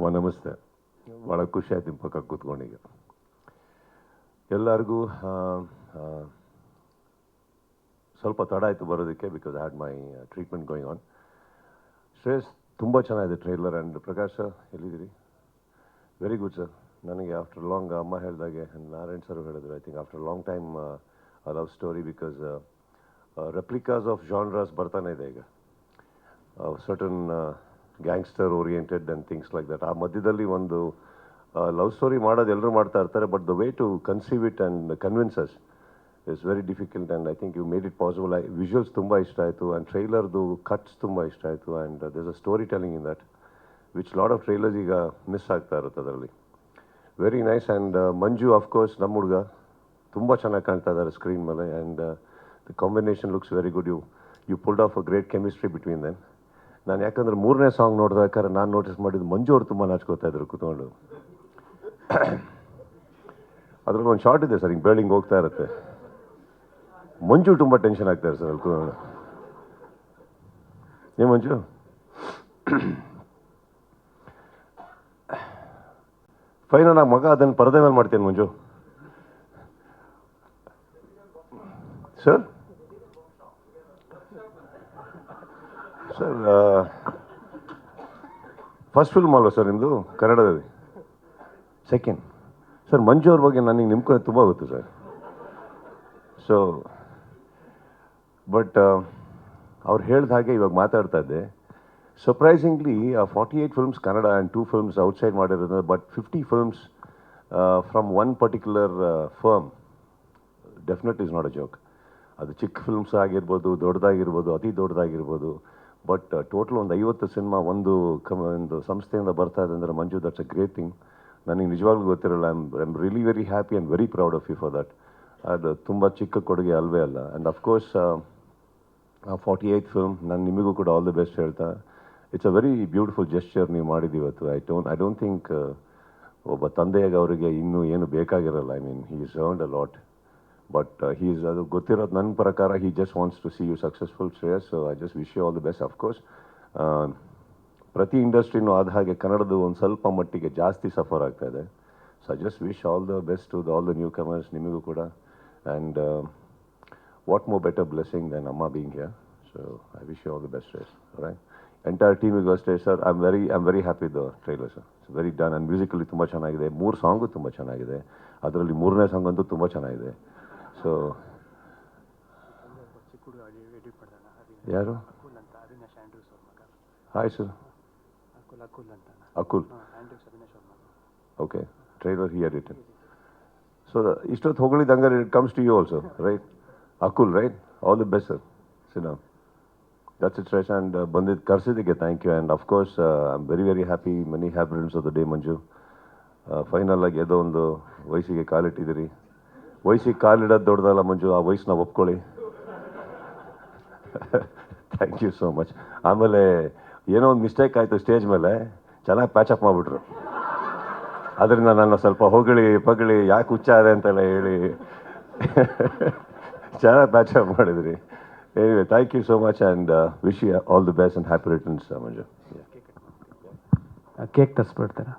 ಅಮ್ಮ ನಮಸ್ತೆ. ಭಾಳ ಖುಷಿ ಆಯ್ತು ನಿಮ್ಮ ಪಕ್ಕ ಕೂತ್ಕೊಂಡೀಗ ಎಲ್ಲರಿಗೂ ಆ, ಆ, ಸ್ವಲ್ಪ ತಡ ಆಯಿತು ಬರೋದಕ್ಕೆ because had my treatment going on Shreyas ತುಂಬ ಚೆನ್ನಾಗಿದೆ ಟ್ರೈಲರ್ ಆ್ಯಂಡ್ ಪ್ರಕಾಶ್ ಎಲ್ಲಿದ್ದೀರಿ? ವೆರಿ ಗುಡ್ ಸರ್ ನನಗೆ ಆಫ್ಟರ್ ಲಾಂಗ್ ಅಮ್ಮ ಹೇಳಿದಾಗೆ ನಾರಾಯಣ್ ಸರ್ ಹೇಳಿದ್ರು I think after long time love story because replicas of genres ಬರ್ತಾನೆ ಇದೆ ಈಗ. Certain gangster oriented and things like that ಆ ಮಧ್ಯದಲ್ಲಿ ಒಂದು ಲವ್ ಸ್ಟೋರಿ ಮಾಡೋದು ಎಲ್ಲರೂ ಮಾಡ್ತಾ ಇರ್ತಾರೆ but the way to conceive it and convinces it's very difficult and I think you made it possible I visuals ತುಂಬ ಇಷ್ಟ ಆಯಿತು ಆ್ಯಂಡ್ ಟ್ರೈಲರ್ದು ಕಟ್ಸ್ ತುಂಬ ಇಷ್ಟ ಆಯಿತು and does a story telling in that which lot of trailers ಈಗ miss ಆಗ್ತಾ ಇರುತ್ತೆ ಅದರಲ್ಲಿ. Very nice and Manju of course ನಮ್ಮ ಹುಡುಗ, ತುಂಬ ಚೆನ್ನಾಗಿ ಕಾಣ್ತಾ ಇದ್ದಾರೆ ಸ್ಕ್ರೀನ್ ಮೇಲೆ and the combination looks very good you you pulled off a great chemistry between then ನಾನು ಯಾಕಂದ್ರೆ ಮೂರನೇ ಸಾಂಗ್ ನೋಡಿದಾದ್ರೆ ನಾನು ನೋಟಿಸ್ ಮಾಡಿದ್ದು ಮಂಜು ಅವರು ತುಂಬ ನಾಚ್ಕೋತಾ ಇದ್ರು ಕೂತ್ಕೊಂಡು. ಅದ್ರಲ್ಲಿ ಒಂದು ಶಾರ್ಟ್ ಇದೆ ಸರ್, ಹಿಂಗೆ ಬೇಳಿಂಗ್ ಹೋಗ್ತಾ ಇರುತ್ತೆ. ಮಂಜು ತುಂಬ ಟೆನ್ಷನ್ ಆಗ್ತಾರೆ ಸರ್ ಅಲ್ಲಿ ಕೂತ್ಕೊಂಡು. ಏ ಮಂಜು? ಫೈನಲ್ ಆಗಿ ಮಗ ಅದನ್ನು ಪರದೆ ಮೇಲೆ ಮಾಡ್ತೇನೆ Manju? Sir sir first film ಅಲ್ವಾ ಸರ್ ನಿಮ್ಮದು ಕನ್ನಡದಲ್ಲಿ. ಸೆಕೆಂಡ್ ಸರ್, ಮಂಜು ಅವ್ರ ಬಗ್ಗೆ ನನಗೆ ನಿಮ್ಮ ತುಂಬ ಗೊತ್ತು ಸರ್. ಸೊ ಬಟ್ ಅವ್ರು ಹೇಳ್ದ ಹಾಗೆ ಇವಾಗ ಮಾತಾಡ್ತಾ ಇದ್ದೆ. Surprisingly forty eight films Kannada and two films outside ಮಾಡಿರೋದು but fifty films from one particular firm definite is not a joke ಅದು ಚಿಕ್ಕ ಫಿಲ್ಮ್ಸ್ ಆಗಿರ್ಬೋದು, ದೊಡ್ಡದಾಗಿರ್ಬೋದು, ಅತಿ ದೊಡ್ಡದಾಗಿರ್ಬೋದು. ಬಟ್ ಟೋಟಲ್ ಒಂದು ಐವತ್ತು ಸಿನಿಮಾ ಒಂದು ಕಮ್, ಒಂದು ಸಂಸ್ಥೆಯಿಂದ ಬರ್ತಾ ಇದೆ ಅಂದರೆ Manju that's a great thing ನನಗೆ ನಿಜವಾಗ್ಲೂ ಗೊತ್ತಿರಲ್ಲ I am really very happy and very proud of you for that ಅದು ತುಂಬ ಚಿಕ್ಕ ಕೊಡುಗೆ ಅಲ್ವೇ ಅಲ್ಲ. And of course forty eight film ನಾನು ನಿಮಗೂ ಕೂಡ ಆಲ್ ದಿ ಬೆಸ್ಟ್ ಹೇಳ್ತಾ. It's a very beautiful gesture ನೀವು ಮಾಡಿದ್ದು ಇವತ್ತು. I don't I don't think ಒಬ್ಬ ತಂದೆಯಾಗ ಅವರಿಗೆ ಇನ್ನೂ ಏನು ಬೇಕಾಗಿರಲ್ಲ. I mean he is earned a lot but he is ಅದು ಗೊತ್ತಿರೋದು ನನ್ನ ಪ್ರಕಾರ he just wants to see you successful Shreyas I just wish you all the best of course ಪ್ರತಿ ಇಂಡಸ್ಟ್ರಿನೂ ಆದ ಹಾಗೆ ಕನ್ನಡದ ಒಂದು ಸ್ವಲ್ಪ ಮಟ್ಟಿಗೆ ಜಾಸ್ತಿ ಸಫರ್ ಆಗ್ತಾ ಇದೆ. So I just wish all the best to all the new comers ನಿಮಗೂ ಕೂಡ. And what more better blessing than ಅಮ್ಮ being here so I wish you all the best Shreyas right entire ಟೀಮಿಗೂ ಅಷ್ಟೇ sir I am very I am very happy the trailer sir it's very done and musically ತುಂಬ ಚೆನ್ನಾಗಿದೆ. ಮೂರು song ತುಂಬ ಚೆನ್ನಾಗಿದೆ. ಅದರಲ್ಲಿ ಮೂರನೇ song ಅಂತೂ ತುಂಬ ಚೆನ್ನಾಗಿದೆ. ಸೊ ಯಾರು? Hi sir Akul okay trailer here written so ಇಷ್ಟೊತ್ತು ಹೊಗಳಿದ್ದಂಗೆ it comes to you also right Akul right all the best sir Sina that's it fresh and ಬಂದಿದ್ದು ಕರ್ಸಿದ್ದಕ್ಕೆ thank you and of course I am very very happy many happy returns of the day Manju final ಆಗಿ ಯಾವುದೋ ಒಂದು ವಯಸ್ಸಿಗೆ ಕಾಲಿಟ್ಟಿದ್ದೀರಿ ವಯಸ್ಸಿಗೆ ಕಾಲಿಡೋದು ದೊಡ್ಡದಲ್ಲ ಮಂಜು, ಆ ವಯಸ್ಸನ್ನ ಒಪ್ಕೊಳ್ಳಿ. ಥ್ಯಾಂಕ್ ಯು ಸೋ ಮಚ್ ಆಮೇಲೆ ಏನೋ ಒಂದು ಮಿಸ್ಟೇಕ್ ಆಯಿತು ಸ್ಟೇಜ್ ಮೇಲೆ, ಚೆನ್ನಾಗಿ ಪ್ಯಾಚಪ್ ಮಾಡಿಬಿಟ್ರು. ಅದರಿಂದ ನಾನು ಸ್ವಲ್ಪ ಹೊಗಳಿ, ಪಗಳಿ, ಯಾಕೆ ಹುಚ್ಚ ಇದೆ ಅಂತೆಲ್ಲ ಹೇಳಿ. ಚೆನ್ನಾಗಿ ಪ್ಯಾಚಪ್ ಮಾಡಿದ್ರಿ. Anyway thank you so much and wish you all the best and happy returns Manju. Cake ತರಿಸ್ಬಿಡ್ತಾರೆ?